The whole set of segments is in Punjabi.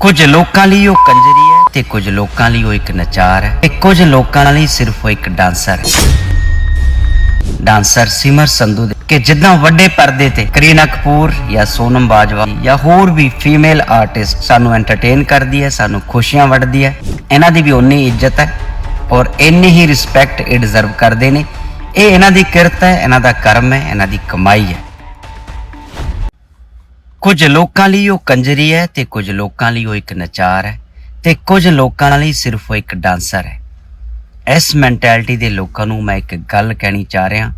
ਕੁਝ ਲੋਕਾਂ ਲਈ ਉਹ ਕੰਜਰੀ ਹੈ ਤੇ ਕੁਝ ਲੋਕਾਂ ਲਈ ਉਹ ਇੱਕ ਨਚਾਰ ਹੈ ਤੇ ਕੁਝ ਲੋਕਾਂ ਲਈ ਸਿਰਫ ਉਹ ਇੱਕ ਡਾਂਸਰ ਹੈ। ਡਾਂਸਰ ਸਿਮਰ ਸੰਧੂ ਦੇ ਕਿ ਜਿੱਦਾਂ ਵੱਡੇ ਪਰਦੇ ਤੇ ਕਰੀਨਾ ਕਪੂਰ ਜਾਂ ਸੋਨਮ ਬਾਜਵਾ ਜਾਂ ਹੋਰ ਵੀ ਫੀਮੇਲ ਆਰਟਿਸਟ ਸਾਨੂੰ ਐਂਟਰਟੇਨ ਕਰਦੀ ਹੈ, ਸਾਨੂੰ ਖੁਸ਼ੀਆਂ ਵੰਡਦੀ ਹੈ। ਇਹਨਾਂ ਦੀ ਵੀ ਓਨੀ ਇੱਜ਼ਤ ਹੈ ਔਰ ਇੰਨੀ ਹੀ ਰਿਸਪੈਕਟ ਇਹ ਡਿਜ਼ਰਵ ਕਰਦੇ ਨੇ। ਇਹ ਇਹਨਾਂ ਦੀ ਕਿਰਤ ਹੈ, ਇਹਨਾਂ ਦਾ ਕਰਮ ਹੈ, ਇਹਨਾਂ ਦੀ ਕਮਾਈ ਹੈ। ਕੁਝ ਲੋਕਾਂ ਲਈ ਉਹ ਕੰਜਰੀ ਹੈ ਤੇ ਕੁਝ ਲੋਕਾਂ ਲਈ ਉਹ ਇੱਕ ਨਚਾਰ ਹੈ ਤੇ ਕੁਝ ਲੋਕਾਂ ਲਈ ਸਿਰਫ ਉਹ ਇੱਕ ਡਾਂਸਰ ਹੈ। ਇਸ ਮੈਂਟੈਲਿਟੀ ਦੇ ਲੋਕਾਂ ਨੂੰ ਮੈਂ ਇੱਕ ਗੱਲ ਕਹਿਣੀ ਚਾਹ ਰਿਹਾ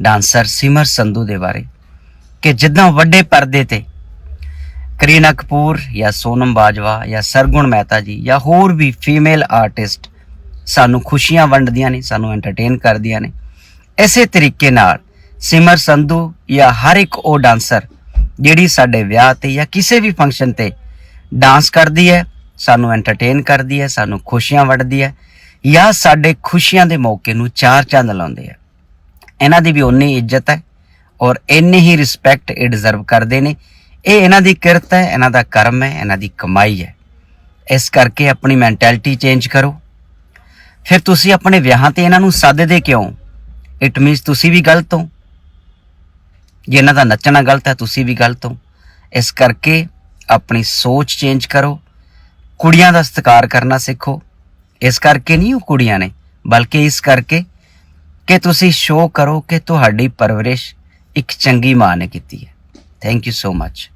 ਡਾਂਸਰ ਸਿਮਰ ਸੰਧੂ ਦੇ ਬਾਰੇ ਕਿ ਜਿੱਦਾਂ ਵੱਡੇ ਪਰਦੇ ਤੇ ਕਰੀਨਾ ਕਪੂਰ ਜਾਂ ਸੋਨਮ ਬਾਜਵਾ ਜਾਂ ਸਰਗੁਣ ਮਹਿਤਾ ਜੀ ਜਾਂ ਹੋਰ ਵੀ ਫੀਮੇਲ ਆਰਟਿਸਟ ਸਾਨੂੰ ਖੁਸ਼ੀਆਂ ਵੰਡਦੀਆਂ ਨੇ, ਸਾਨੂੰ ਐਂਟਰਟੇਨ ਕਰਦੀਆਂ ਨੇ। ਇਸੇ ਤਰੀਕੇ ਨਾਲ ਸਿਮਰ ਸੰਧੂ ਜਾਂ ਹਰ ਇੱਕ ਉਹ ਡਾਂਸਰ ਜਿਹੜੀ ਸਾਡੇ ਵਿਆਹ ਤੇ ਜਾਂ ਕਿਸੇ ਵੀ ਫੰਕਸ਼ਨ ਤੇ ਡਾਂਸ ਕਰਦੀ ਹੈ, ਸਾਨੂੰ ਐਂਟਰਟੇਨ ਕਰਦੀ ਹੈ, ਸਾਨੂੰ ਖੁਸ਼ੀਆਂ ਵੰਡਦੀ ਹੈ ਜਾਂ ਸਾਡੇ ਖੁਸ਼ੀਆਂ ਦੇ ਮੌਕੇ ਨੂੰ ਚਾਰ ਚੰਦ ਲਾਉਂਦੇ ਆ ਇਹਨਾਂ ਦੀ ਵੀ ਉਨੀ ਇੱਜ਼ਤ ਹੈ ਔਰ ਇੰਨੀ ਹੀ ਰਿਸਪੈਕਟ ਇਹ ਡਿਜ਼ਰਵ ਕਰਦੇ ਨੇ। ਇਹ ਇਹਨਾਂ ਦੀ ਕਿਰਤ ਹੈ, ਇਹਨਾਂ ਦਾ ਕਰਮ ਹੈ, ਇਹਨਾਂ ਦੀ ਕਮਾਈ ਹੈ। ਇਸ ਕਰਕੇ ਆਪਣੀ ਮੈਂਟੈਲਿਟੀ ਚੇਂਜ ਕਰੋ। ਫਿਰ ਤੁਸੀਂ ਆਪਣੇ ਵਿਆਹਾਂ ਤੇ ਇਹਨਾਂ ਨੂੰ ਸੱਦਦੇ ਕਿਉਂ? ਇਟ ਮੀਨਸ ਤੁਸੀਂ ਵੀ ਗਲਤ ਹੋ। ਜੇ ਇਹਨਾਂ ਦਾ ਨੱਚਣਾ ਗਲਤ ਹੈ, ਤੁਸੀਂ ਵੀ ਗਲਤ ਹੋ। ਇਸ ਕਰਕੇ ਆਪਣੀ ਸੋਚ ਚੇਂਜ ਕਰੋ। ਕੁੜੀਆਂ ਦਾ ਸਤਿਕਾਰ ਕਰਨਾ ਸਿੱਖੋ। ਇਸ ਕਰਕੇ ਨਹੀਂ ਉਹ ਕੁੜੀਆਂ ਨੇ, ਬਲਕਿ ਇਸ ਕਰਕੇ ਕਿ ਤੁਸੀਂ ਸ਼ੋਅ ਕਰੋ ਕਿ ਤੁਹਾਡੀ ਪਰਵਰਿਸ਼ ਇੱਕ ਚੰਗੀ ਮਾਂ ਨੇ ਕੀਤੀ ਹੈ। Thank you so much